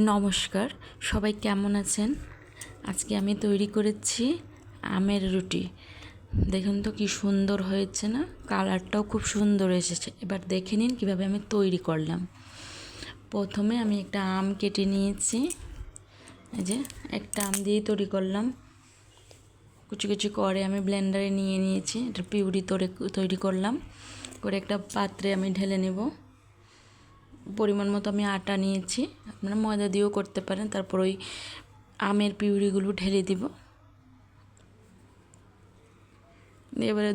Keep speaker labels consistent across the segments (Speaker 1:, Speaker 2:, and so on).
Speaker 1: নমস্কার, সবাই কেমন আছেন? আজকে আমি তৈরি করেছি আমের রুটি। দেখুন তো কি সুন্দর হয়েছে না? কালারটাও খুব সুন্দর এসেছে। এবার দেখে নিন কীভাবে আমি তৈরি করলাম। প্রথমে আমি একটা আম কেটে নিয়েছি। এই যে একটা আম দিয়েই তৈরি করলাম। কুচি কুচি করে আমি ব্লেন্ডারে নিয়ে নিয়েছি। এটা পিউরি তৈরি করলাম। করে একটা পাত্রে আমি ঢেলে নেব। পরিমাণ মতো আমি আটা নিয়েছি। আপনারা ময়দা দিয়েও করতে পারেন। তারপর ওই আমের পিউরিগুলো ঢেলে দিব। এবারে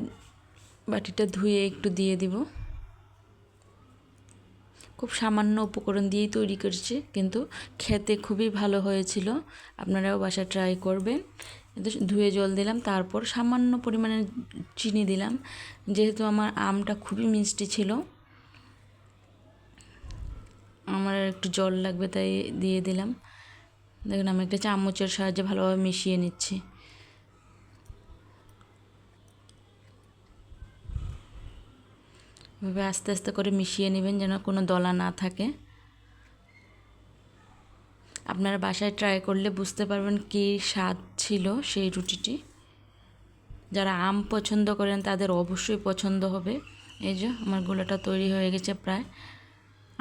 Speaker 1: বাটিটা ধুয়ে একটু দিয়ে দিব। খুব সামান্য উপকরণ দিয়েই তৈরি করেছি, কিন্তু খেতে খুবই ভালো হয়েছিল। আপনারাও বাসা ট্রাই করবেন। ধুয়ে জল দিলাম, তারপর সামান্য পরিমাণে চিনি দিলাম। যেহেতু আমার আমটা খুবই মিষ্টি ছিল আমার একটু জল লাগবে তাই দিয়ে দিলাম। দেখুন, আমি একটা চামচের সাহায্যে ভালোভাবে মিশিয়ে নিচ্ছি। এভাবে আস্তে আস্তে করে মিশিয়ে নেবেন যেন কোনো দলা না থাকে। আপনারা বাসায় ট্রাই করলে বুঝতে পারবেন কী স্বাদ ছিল সেই রুটিটি। যারা আম পছন্দ করেন তাদের অবশ্যই পছন্দ হবে। এই যে, আমার গোলাটা তৈরি হয়ে গেছে প্রায়।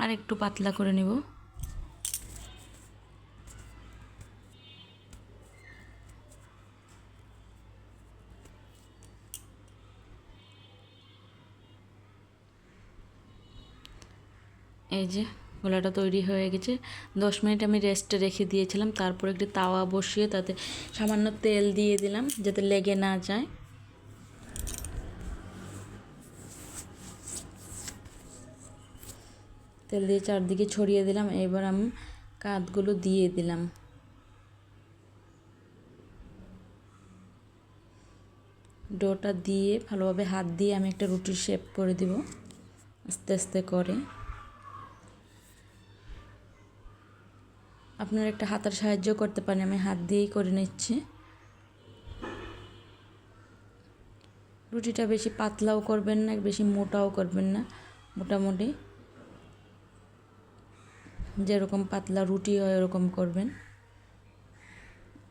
Speaker 1: আর একটু পাতলা করে নিব। এই যে গোলাটা তৈরি হয়ে গেছে। দশ মিনিট আমি রেস্টে রেখে দিয়েছিলাম, তারপর একটি তাওয়া বসিয়ে তাতে সামান্য তেল দিয়ে দিলাম, যাতে লেগে না যায়। তেল দিয়ে চারদিকে ছড়িয়ে দিলাম, এবার আমি কাঁধগুলো দিয়ে দিলাম। ডোটা দিয়ে ভালোভাবে হাত দিয়ে আমি একটা রুটির শেপ করে দিব, আস্তে আস্তে করে। আপনার একটা হাতার সাহায্য করতে পারেন, আমি হাত দিয়েই করে নিচ্ছি। রুটিটা বেশি পাতলাও করবেন না, বেশি মোটাও করবেন না, মোটামুটি। যেরকম পাতলা রুটি হয়, ওরকম করবেন।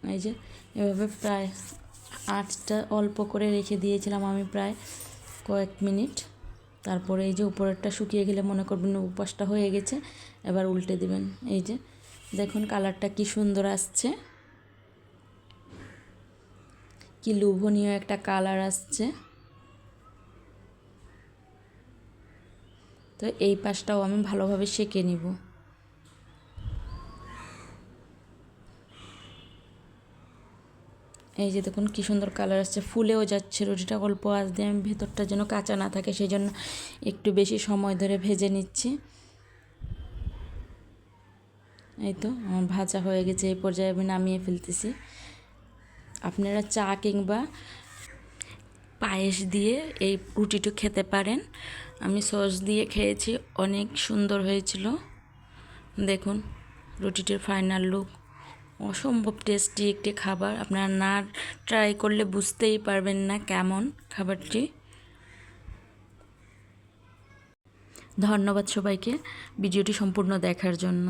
Speaker 1: এই যে, এভাবে প্রায় আঁচটা অল্প করে রেখে দিয়েছিলাম আমি প্রায় কয়েক মিনিট। তারপরে এই যে উপরেরটা শুকিয়ে গেলে মনে করবেন উপাসটা হয়ে গেছে, এবার উল্টে দিবেন। এই যে, দেখুন কালারটা কি সুন্দর আসছে। কি লোভনীয় একটা কালার আসছে। তো এই পাশটাও আমি ভালোভাবে সেঁকে নিব। এই যে দেখুন কী সুন্দর কালার আসছে, ফুলেও যাচ্ছে, রুটিটা অল্প আজ দিয়ে আমি ভেতরটা যেন কাঁচা না থাকে সেই জন্য একটু বেশি সময় ধরে ভেজে নিচ্ছি। এই তো, আমার ভাজা হয়ে গেছে, এই পর্যায়ে আমি নামিয়ে ফেলতেছি। আপনারা চা কিংবা পায়েস দিয়ে এই রুটিটা খেতে পারেন। আমি সস দিয়ে খেয়েছি, অনেক সুন্দর হয়েছিল। দেখুন, রুটিটির ফাইনাল লুক অসম্ভব টেস্টি একটি খাবার। আপনারা না ট্রাই করলে বুঝতেই পারবেন না কেমন খাবারটি। ধন্যবাদ সবাইকে ভিডিওটি সম্পূর্ণ দেখার জন্য।